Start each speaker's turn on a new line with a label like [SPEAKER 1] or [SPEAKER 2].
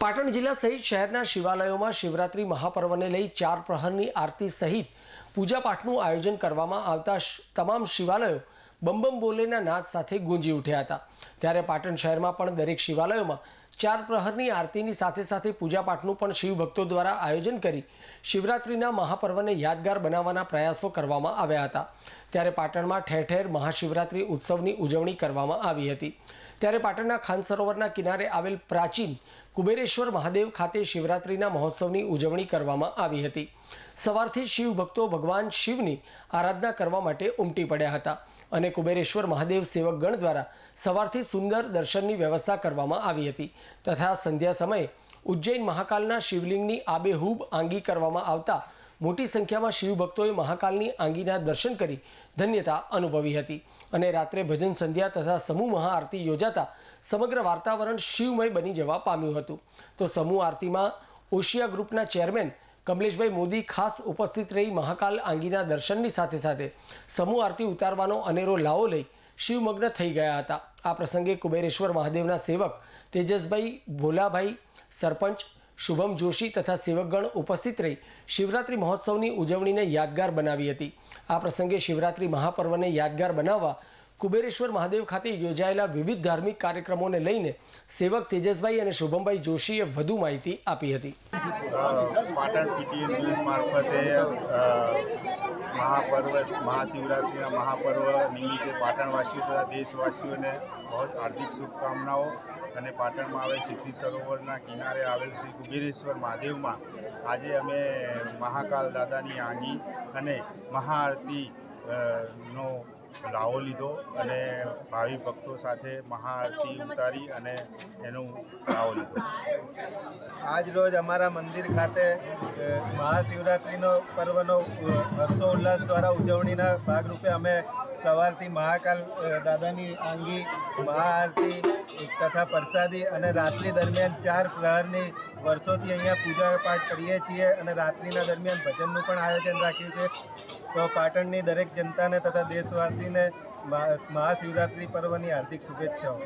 [SPEAKER 1] પાટણ જિલ્લા સહિત શહેરના શિવાલયોમાં શિવરાત્રી મહાપર્વને લઈ ચાર પ્રહરની આરતી સહિત પૂજાપાઠનું આયોજન કરવામાં આવતા તમામ શિવાલયો બમ બમ બોલેના નાદ સાથે ગુંજી ઉઠ્યા હતા. ત્યારે પાટણ શહેરમાં પણ દરેક શિવાલયોમાં ચાર પ્રહરની આરતીની સાથે સાથે પૂજાપાઠનું પણ શિવભક્તો દ્વારા આયોજન કરી શિવરાત્રિના મહાપર્વને યાદગાર બનાવવાના પ્રયાસો કરવામાં આવ્યા હતા. ત્યારે પાટણમાં ઠેર ઠેર મહાશિવરાત્રિ ઉત્સવની ઉજવણી કરવામાં આવી હતી. ત્યારે પાટણના ખાન સરોવરના કિનારે આવેલ પ્રાચીન કુબેરેશ્વર મહાદેવ ખાતે શિવરાત્રિના મહોત્સવની ઉજવણી કરવામાં આવી હતી. સવારથી શિવભક્તો ભગવાન શિવની આરાધના કરવા માટે ઉમટી પડ્યા હતા અને કુબેરેશ્વર મહાદેવ સેવકગણ દ્વારા સવારથી સુંદર દર્શનની વ્યવસ્થા કરવામાં આવી હતી. તથા સંધ્યા સમયે ઉજ્જૈન મહાકાલના શિવલિંગની આબેહૂબ આંગી કરવામાં આવતા મોટી સંખ્યામાં શિવભક્તોએ મહાકાલની આંગીના દર્શન કરી ધન્યતા અનુભવી હતી અને રાત્રે ભજન સંધ્યા તથા સમૂહ મહાઆરતી યોજાતા સમગ્ર વાતાવરણ શિવમય બની જવા પામ્યું હતું. તો સમૂહ આરતીમાં ઓશિયા ગ્રુપના ચેરમેન કમલેશભાઈ મોદી ખાસ ઉપસ્થિત રહી મહાકાલ આંગીના દર્શનની સાથે સાથે સમૂહ આરતી ઉતારવાનો અનેરો લાવો લઈ શિવમગ્ન થઈ ગયા હતા. આ પ્રસંગે કુબેરેશ્વર મહાદેવના સેવક તેજસભાઈ ભોલાભાઈ, સરપંચ શુભમ જોશી તથા સેવકગણ ઉપસ્થિત રહી શિવરાત્રિ મહોત્સવની ઉજવણીને યાદગાર બનાવી હતી. આ પ્રસંગે શિવરાત્રિ મહાપર્વને યાદગાર બનાવવા કુબેરેશ્વર મહાદેવ ખાતે યોજાયેલા વિવિધ ધાર્મિક કાર્યક્રમોને લઈને સેવક તેજસભાઈ અને શુભમભાઈ જોશીએ વધુ માહિતી આપી હતી.
[SPEAKER 2] પાટણ પીટીએન ન્યૂઝ મારફતે મહાપર્વ, મહાશિવરાત્રિના મહાપર્વ નિમિત્તે પાટણવાસીઓ તથા દેશવાસીઓને બહુ હાર્દિક શુભકામનાઓ. અને પાટણમાં આવેલ સિદ્ધિ સરોવરના કિનારે આવેલ શ્રી કુબેરેશ્વર મહાદેવમાં આજે અમે મહાકાલ દાદાની આંગી અને મહાઆરતી નો લાવો લીધો અને ભાવિ ભક્તો સાથે મહાઆરતી ઉતારી અને એનો લાવો લીધો.
[SPEAKER 3] આજ રોજ અમારા મંદિર ખાતે મહાશિવરાત્રિનો પર્વનો હર્ષોલ્લાસ દ્વારા ઉજવણીના ભાગરૂપે અમે સવારથી મહાકાલ દાદાની આંગી, મહાઆરતી તથા પ્રસાદી અને રાત્રિ દરમિયાન ચાર પ્રહરની વર્ષોથી અહીંયા પૂજા પાઠ કરીએ છીએ અને રાત્રિના દરમિયાન ભજનનું પણ આયોજન રાખ્યું છે. તો પાટણની દરેક જનતાને તથા દેશવાસીને મહાશિવરાત્રિ પર્વની હાર્દિક શુભેચ્છાઓ.